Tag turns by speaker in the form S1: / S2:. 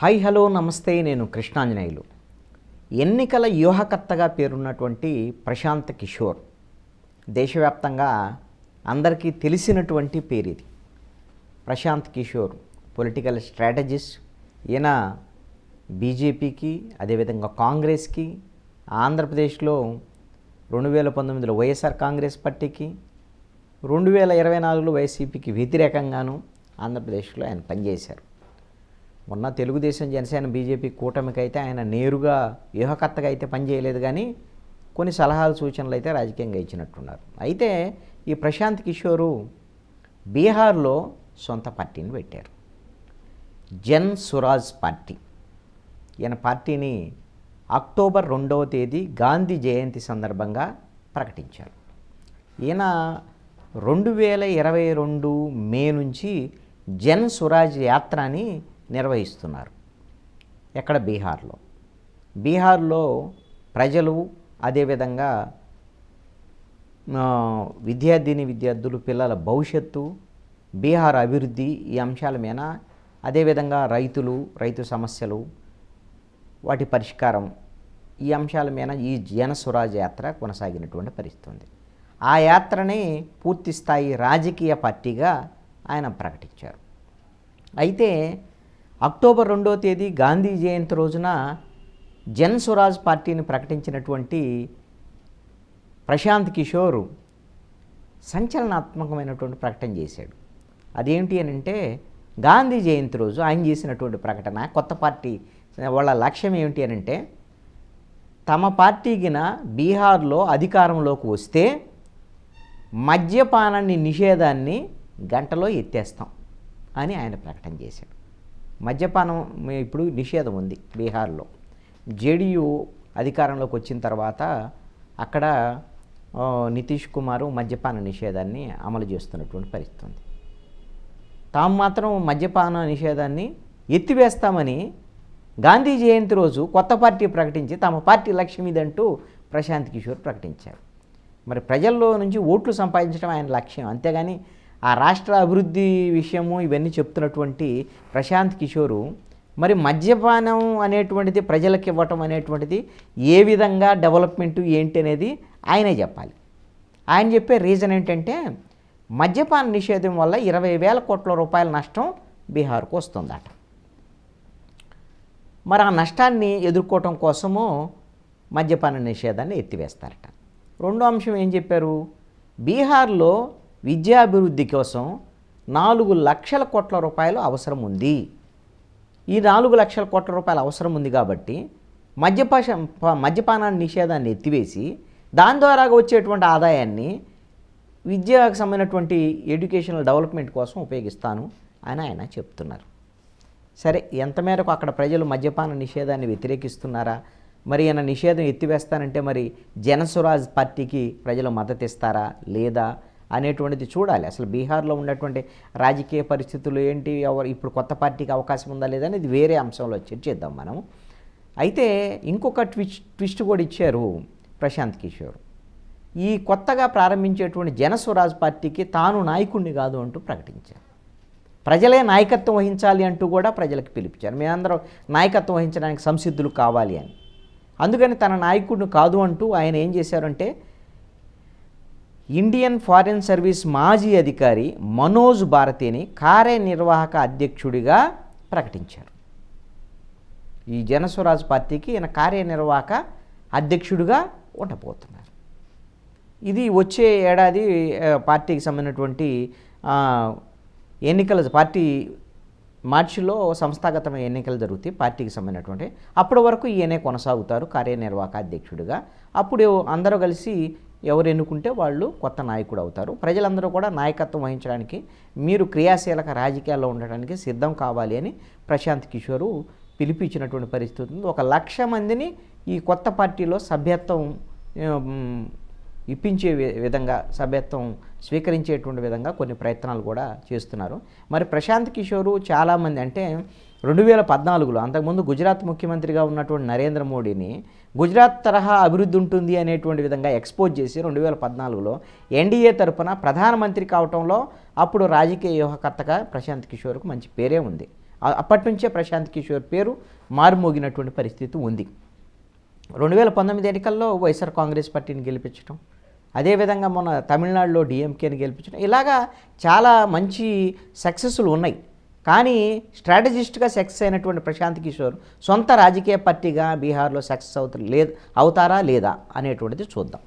S1: Hi hello నమస్తే నేను కృష్ణాంజనేయులు. ఎన్నికల వ్యూహకర్తగా పేరున్నటువంటి ప్రశాంత్ కిషోర్ దేశవ్యాప్తంగా అందరికీ తెలిసినటువంటి పేరు ఇది ప్రశాంత్ కిషోర్ పొలిటికల్ స్ట్రాటజిస్ట్ ఈయన బీజేపీకి అదేవిధంగా కాంగ్రెస్కి ఆంధ్రప్రదేశ్లో రెండు వేల పంతొమ్మిదిలో వైఎస్ఆర్ కాంగ్రెస్ పార్టీకి రెండు వేల ఇరవై నాలుగులో వైసీపీకి వ్యతిరేకంగాను ఆంధ్రప్రదేశ్లో ఆయన పనిచేశారు. మొన్న తెలుగుదేశం జనసేన బీజేపీ కూటమికి అయితే ఆయన నేరుగా వ్యూహకర్తగా అయితే పనిచేయలేదు కానీ కొన్ని సలహాలు సూచనలు అయితే రాజకీయంగా ఇచ్చినట్టున్నారు. అయితే ఈ ప్రశాంత్ కిషోరు బీహార్లో సొంత పార్టీని పెట్టారు. జన్ సురాజ్ పార్టీ. ఈయన పార్టీని అక్టోబర్ రెండవ తేదీ గాంధీ జయంతి సందర్భంగా ప్రకటించారు. ఈయన రెండు వేల ఇరవై రెండు మే నుంచి జన్ స్వరాజ్ యాత్రని నిర్వహిస్తున్నారు. ఎక్కడ? బీహార్లో. బీహార్లో ప్రజలు అదేవిధంగా విద్యార్థిని విద్యార్థులు పిల్లల భవిష్యత్తు బీహార్ అభివృద్ధి ఈ అంశాల మీద అదేవిధంగా రైతులు రైతు సమస్యలు వాటి పరిష్కారం ఈ అంశాల మీద ఈ జన స్వరాజ్ యాత్ర కొనసాగినటువంటి పరిస్థితి ఉంది. ఆ యాత్రని పూర్తి స్థాయి రాజకీయ పార్టీగా ఆయన ప్రకటించారు. అయితే అక్టోబర్ రెండో తేదీ గాంధీ జయంతి రోజున జన్ స్వరాజ్ పార్టీని ప్రకటించినటువంటి ప్రశాంత్ కిషోర్ సంచలనాత్మకమైనటువంటి ప్రకటన చేశాడు. అదేంటి అని అంటే గాంధీ జయంతి రోజు ఆయన చేసినటువంటి ప్రకటన కొత్త పార్టీ వాళ్ళ లక్ష్యం ఏమిటి అని అంటే తమ పార్టీకిన బీహార్లో అధికారంలోకి వస్తే మద్యపానాన్ని నిషేధాన్ని గంటలో ఎత్తేస్తాం అని ఆయన ప్రకటన చేశాడు. మద్యపానం ఇప్పుడు నిషేధం ఉంది బీహార్లో. జేడీయూ అధికారంలోకి వచ్చిన తర్వాత అక్కడ నితీష్ కుమార్ మద్యపాన నిషేధాన్ని అమలు చేస్తున్నటువంటి పరిస్థితి ఉంది. తాము మాత్రం మద్యపాన నిషేధాన్ని ఎత్తివేస్తామని గాంధీ జయంతి రోజు కొత్త పార్టీ ప్రకటించి తమ పార్టీ లక్ష్యం ఇదంటూ ప్రశాంత్ కిషోర్ ప్రకటించారు. మరి ప్రజల్లో నుంచి ఓట్లు సంపాదించడం ఆయన లక్ష్యం. అంతేగాని ఆ రాష్ట్ర అభివృద్ధి విషయము ఇవన్నీ చెప్తున్నటువంటి ప్రశాంత్ కిషోరు మరి మద్యపానం అనేటువంటిది ప్రజలకు ఇవ్వటం అనేటువంటిది ఏ విధంగా డెవలప్మెంట్ ఏంటి అనేది ఆయనే చెప్పాలి. ఆయన చెప్పే రీజన్ ఏంటంటే మద్యపాన నిషేధం వల్ల ఇరవై వేల కోట్ల రూపాయల నష్టం బీహార్కు వస్తుందట. మరి ఆ నష్టాన్ని ఎదుర్కోవటం కోసము మద్యపాన నిషేధాన్ని ఎత్తివేస్తారట. రెండో అంశం ఏం చెప్పారు? బీహార్లో విద్యాభివృద్ధి కోసం నాలుగు లక్షల కోట్ల రూపాయలు అవసరం ఉంది. ఈ నాలుగు లక్షల కోట్ల రూపాయల అవసరం ఉంది కాబట్టి మద్యపాష మద్యపానాన్ని నిషేధాన్ని ఎత్తివేసి దాని ద్వారా వచ్చేటువంటి ఆదాయాన్ని విద్యకు సంబంధించినటువంటి ఎడ్యుకేషనల్ డెవలప్మెంట్ కోసం ఉపయోగిస్తాను అని ఆయన చెప్తున్నారు. సరే ఎంత మేరకు అక్కడ ప్రజలు మద్యపాన నిషేధాన్ని వ్యతిరేకిస్తున్నారా? మరి ఆయన నిషేధం ఎత్తివేస్తానంటే మరి జనస్వరాజ్ పార్టీకి ప్రజలు మద్దతు ఇస్తారా లేదా అనేటువంటిది చూడాలి. అసలు బీహార్లో ఉన్నటువంటి రాజకీయ పరిస్థితులు ఏంటి? ఎవరు ఇప్పుడు కొత్త పార్టీకి అవకాశం ఉందా లేదా అనేది వేరే అంశంలో చర్చిద్దాం మనం అయితే ఇంకొక ట్విస్ట్ ట్విస్ట్ కూడా ఇచ్చారు ప్రశాంత్ కిషోర్. ఈ కొత్తగా ప్రారంభించేటువంటి జనస్వరాజ్ పార్టీకి తాను నాయకుడిని కాదు అంటూ ప్రకటించారు. ప్రజలే నాయకత్వం వహించాలి అంటూ కూడా ప్రజలకు పిలిపించారు. మేమందరం నాయకత్వం వహించడానికి సంసిద్ధులు కావాలి అని. అందుకని తన నాయకుడిని కాదు అంటూ ఆయన ఏం చేశారంటే ఇండియన్ ఫారిన్ సర్వీస్ మాజీ అధికారి మనోజ్ భారతిని కార్యనిర్వాహక అధ్యక్షుడిగా ప్రకటించారు. ఈ జనస్వరాజ్ పార్టీకి ఈయన కార్యనిర్వాహక అధ్యక్షుడిగా ఉండబోతున్నారు. ఇది వచ్చే ఏడాది పార్టీకి సంబంధించినటువంటి ఎన్నికల పార్టీ మార్చిలో సంస్థాగతమైన ఎన్నికలు జరుగుతాయి పార్టీకి సంబంధించినటువంటి. అప్పటి వరకు ఈయనే కొనసాగుతారు కార్యనిర్వాహక అధ్యక్షుడిగా. అప్పుడు అందరూ కలిసి ఎవరు ఎన్నుకుంటే వాళ్ళు కొత్త నాయకుడు అవుతారు. ప్రజలందరూ కూడా నాయకత్వం వహించడానికి మీరు క్రియాశీలక రాజకీయాల్లో ఉండడానికి సిద్ధం కావాలి అని ప్రశాంత్ కిషోరు పిలిపించినటువంటి పరిస్థితి ఉంది. ఒక లక్ష మందిని ఈ కొత్త పార్టీలో సభ్యత్వం ఇప్పించే వి- విధంగా సభ్యత్వం స్వీకరించేటువంటి విధంగా కొన్ని ప్రయత్నాలు కూడా చేస్తున్నారు. మరి ప్రశాంత్ కిషోరు చాలామంది అంటే రెండు వేల పద్నాలుగులో అంతకుముందు గుజరాత్ ముఖ్యమంత్రిగా ఉన్నటువంటి నరేంద్ర మోడీని గుజరాత్ తరహా అభివృద్ధి ఉంటుంది అనేటువంటి విధంగా ఎక్స్పోజ్ చేసి రెండు వేల పద్నాలుగులో ఎన్డీఏ తరపున ప్రధానమంత్రి కావటంలో అప్పుడు రాజకీయ వ్యూహకర్తగా ప్రశాంత్ కిషోర్కు మంచి పేరే ఉంది. అప్పటి నుంచే ప్రశాంత్ కిషోర్ పేరు మారుమోగినటువంటి పరిస్థితి ఉంది. రెండు వేల పంతొమ్మిది ఎన్నికల్లో వైఎస్ఆర్ కాంగ్రెస్ పార్టీని గెలిపించడం అదేవిధంగా మొన్న తమిళనాడులో డిఎంకేని గెలిపించడం ఇలాగా చాలా మంచి సక్సెస్లు ఉన్నాయి. కానీ స్ట్రాటజిస్ట్గా సక్సెస్ అయినటువంటి ప్రశాంత్ కిషోర్ సొంత రాజకీయ పార్టీగా బీహార్లో సక్సెస్ అవుతారు లేదు అవుతారా లేదా అనేటువంటిది చూద్దాం.